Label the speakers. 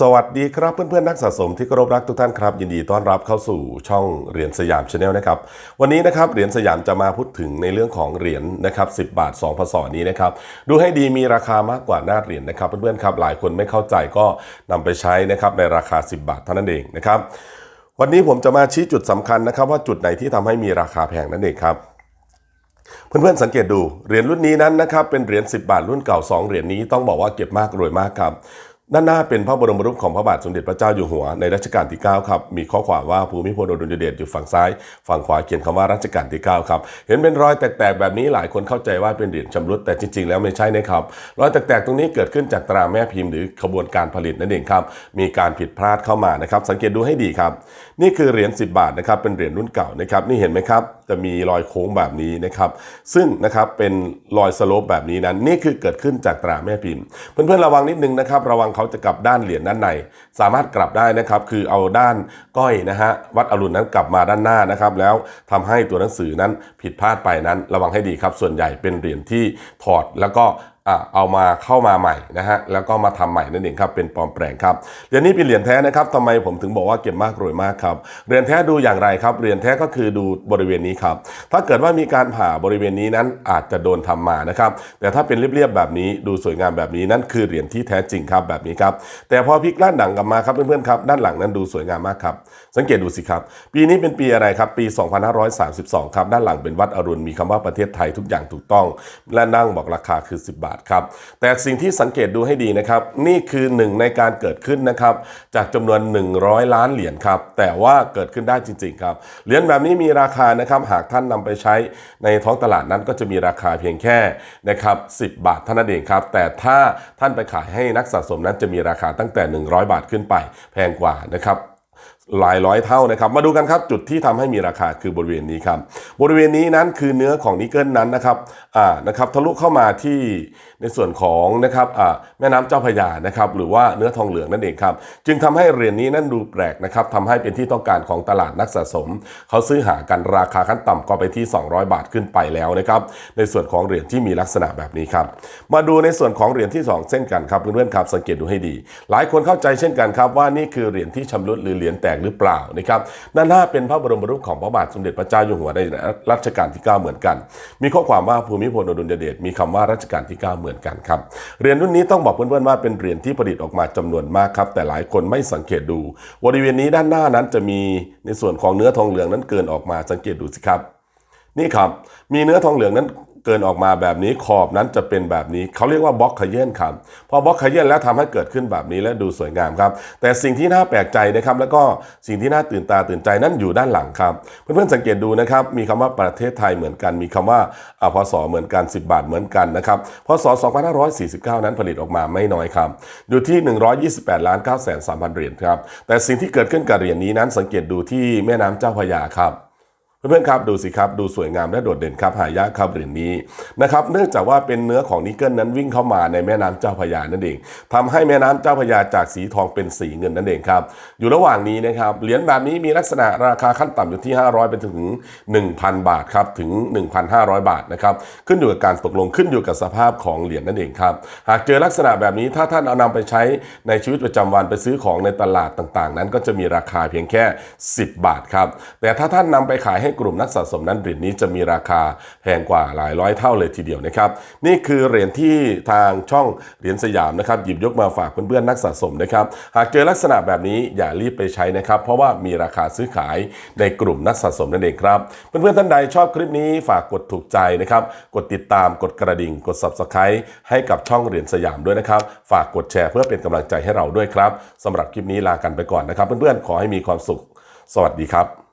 Speaker 1: สวัสดีครับเพื่อนๆนักสะสมที่เคารพรักทุกท่านครับ ยินดีต้อนรับเข้าสู่ช่องเหรียญสยามชาแนลนะครับวันนี้นะครับเหรียญสยามจะมาพูดถึงในเรื่องของเหรียญนะครับ10บาท2พศนี้นะครับดูให้ดีมีราคามากกว่าหน้าเหรียญนะครับเพื่อนๆครับหลายคนไม่เข้าใจก็นำไปใช้นะครับในราคา 10 บาทเท่านั้นเองนะครับวันนี้ผมจะมาชี้จุดสำคัญนะครับ ว่าจุดไหนที่ทำให้มีราคาแพงนั่นเองครับเพื่อนๆสังเกตดูเหรียญรุ่นนี้นั้นนะครับเป็นเหรียญ10 บาทรุ่นเก่า 2 เหรียญนี้ต้องบอกว่าเก็บมากรวยมากครับ ด้านหน้าเป็นพระบรมรูปของพระบาทสมเด็จพระเจ้าอยู่หัวในรัชกาลที่ 9 ครับ มีข้อความว่าภูมิพลอดุลยเดชอยู่ฝั่งซ้าย ฝั่งขวาเขียนคำว่ารัชกาลที่ 9 ครับ เห็นเป็นรอยแตกๆ แบบนี้หลายคนเข้าใจว่าเป็นเหรียญชำรุดแต่จริงๆ แล้วไม่ใช่นะครับ รอยแตกๆ ตรงนี้เกิดขึ้นจากตราแม่พิมพ์หรือขบวนการผลิตนั่นเองครับ มีการผิดพลาดเข้ามานะครับ สังเกตดูให้ดีครับ นี่คือเหรียญ10 บาทนะครับ เป็นเหรียญรุ่นเก่านะครับ นี่เห็นไหมครับ จะมีรอยโค้งแบบนี้นะครับ ซึ่งนะครับเป็นรอยสโลปแบบนี้นั้นนี่คือเกิดขึ้นจากตราแม่พิมพ์ เพื่อนๆระวังนิดนึงนะครับระวังเขาจะกลับด้านเหรียญด้านใน สามารถกลับได้นะครับ คือเอาด้านก้อยนะฮะวัดอรุณนั้นกลับมาด้านหน้านะครับ แล้วทำให้ตัวหนังสือนั้นผิดพลาดไปนั้น ระวังให้ดีครับ ส่วนใหญ่เป็นเหรียญที่ถอดแล้วก็ เอามาเข้ามาใหม่นะฮะแล้วก็มาทำใหม่นั่นเองครับเป็นปลอมแปลงครับเหรียญนี้เป็นเหรียญแท้นะครับทำไมผมถึงบอกว่าเก็บมากรวยมากครับเหรียญแท้ดูอย่างไรครับเหรียญแท้ก็คือดูบริเวณนี้ครับถ้าเกิดว่ามีการผ่าบริเวณนี้นั้นอาจจะโดนทำมานะครับแต่ถ้าเป็นเรียบๆแบบนี้ดูสวยงามแบบนี้นั่นคือเหรียญที่แท้จริงครับแบบนี้ครับแต่พอพลิกด้านหลังกลับมาครับเพื่อนๆครับด้านหลังนั้นดูสวยงามมากครับสังเกตดูสิครับปีนี้เป็นปีอะไรครับปี 2532 ครับด้านหลังเป็นวัดอรุณมีคำว่าประเทศไทยทุกอย่างถูกต้อง และนั่งบอกราคาคือ 10 บาทครับแต่สิ่งที่สังเกตดูให้ดีนะครับ นี่คือหนึ่งในการเกิดขึ้นนะครับจากจำนวน 100 ล้านเหรียญครับแต่ว่าเกิดขึ้นได้จริง ๆ ครับเหรียญแบบนี้มีราคานะครับหากท่านนำไปใช้ในท้องตลาดนั้นก็จะมีราคาเพียงแค่นะครับ10บาทเท่านั้นเองครับแต่ถ้าท่านไปขายให้นักสะสมนั้นจะมีราคาตั้งแต่ 100 บาทขึ้นไปแพงกว่านะครับ หลายร้อยเท่านะครับ มาดูกันครับจุดที่ทำให้มีราคาคือบริเวณนี้ครับ บริเวณนี้นั้นคือเนื้อของนิกเกิลนั้นนะครับอ่านะครับทะลุเข้ามาที่ในส่วนของนะครับอ่าแม่น้ำเจ้าพยานะครับหรือว่าเนื้อทองเหลืองนั่นเองครับ จึงทำให้เหรียญนี้นั้นดูแปลกนะครับทำให้เป็นที่ต้องการของตลาดนักสะสม เขาซื้อหากันราคาขั้นต่ำก็ไปที่ 200 บาทขึ้นไปแล้วนะครับในส่วนของเหรียญที่มีลักษณะแบบนี้ครับมาดูในส่วนของเหรียญที่สองเช่นกันครับเพื่อนๆครับสังเกตดูให้ดี หลายคนเข้าใจเช่นกันครับว่านี่คือเหรียญที่ชำรุดหรือเหรียญแตกหรือเปล่านะครับด้านหน้าเป็นพระบรมรูปของพระบาทสมเด็จพระเจ้าอยู่หัวในรัชกาลที่ 9 เหมือนกัน มีข้อความว่าภูมิพลอดุลยเดชมีคำว่ารัชกาลที่ 9 เหมือนกันครับเหรียญรุ่นนี้ต้องบอกเพื่อนๆว่าเป็นเหรียญที่ผลิตออกมาจำนวนมากครับแต่หลายคนไม่สังเกตดูบริเวณนี้ด้านหน้านั้นจะมีในส่วนของเนื้อทองเหลืองนั้นเกินออกมาสังเกตดูสิครับ นี่ครับมีเนื้อทองเหลืองนั้น เกินออกมาแบบนี้ขอบนั้นจะเป็นแบบนี้เขาเรียกว่าบล็อกขยื่นครับพอบล็อกขยื่นแล้วทำให้เกิดขึ้นแบบนี้และดูสวยงามครับ แต่สิ่งที่น่าแปลกใจนะครับแล้วก็สิ่งที่น่าตื่นตาตื่นใจนั้นอยู่ด้านหลังครับ เพื่อนๆสังเกตดูนะครับมีคำว่าประเทศไทยเหมือนกัน มีคำว่าอพศเหมือนกัน 10 บาทเหมือนกันนะครับพศ 2549 นั้นผลิตออกมาไม่น้อยครับอยู่ที่ 128ล้าน9แสน3พันเหรียญครับแต่สิ่งที่เกิดขึ้นกับเหรียญนี้นั้นสังเกตดูที่แม่น้ำเจ้าพระยาครับ เพื่อนๆครับดูสิครับดูสวยงามและโดดเด่นครับหายากครับเหรียญนี้นะครับเนื่องจากว่าเป็นเนื้อของนิกเกิลนั้นวิ่งเข้ามาในแม่น้ำเจ้าพยานั่นเองทำให้แม่น้ำเจ้าพยาจากสีทองเป็นสีเงินนั่นเองครับอยู่ระหว่างนี้นะครับเหรียญแบบนี้มีลักษณะราคาขั้นต่ำอยู่ที่ 500ไปถึง 1,000 บาทครับถึง 1,500 บาทนะครับขึ้นอยู่กับการตกลงขึ้นอยู่กับสภาพของเหรียญนั่นเองครับหากเจอลักษณะแบบนี้ถ้าท่านเอานำไปใช้ในชีวิตประจำวันไปซื้อของในตลาดต่างๆ นั้นก็จะมีราคาเพียงแค่ 10 บาทครับแต่ถ้าท่านนำไปขายให้กลุ่มนักสะสมนั้นเหรียญนี้จะมีราคาแพงกว่าหลายร้อยเท่าเลยทีเดียวนะครับ นี่คือเหรียญที่ทางช่องเหรียญสยามนะครับหยิบยกมาฝากเพื่อนๆนักสะสมนะครับหากเจอลักษณะแบบนี้อย่ารีบไปใช้นะครับ เพราะว่ามีราคาซื้อขายในกลุ่มนักสะสมนั่นเองครับเพื่อนๆท่านใดชอบคลิปนี้ฝากกดถูกใจนะครับกดติดตามกดกระดิ่ง กด subscribe ให้กับช่องเหรียญสยามด้วยนะครับ ฝากกดแชร์เพื่อเป็นกำลังใจให้เราด้วยครับสำหรับคลิปนี้ลากันไปก่อนนะครับ เพื่อนๆขอให้มีความสุข สวัสดีครับ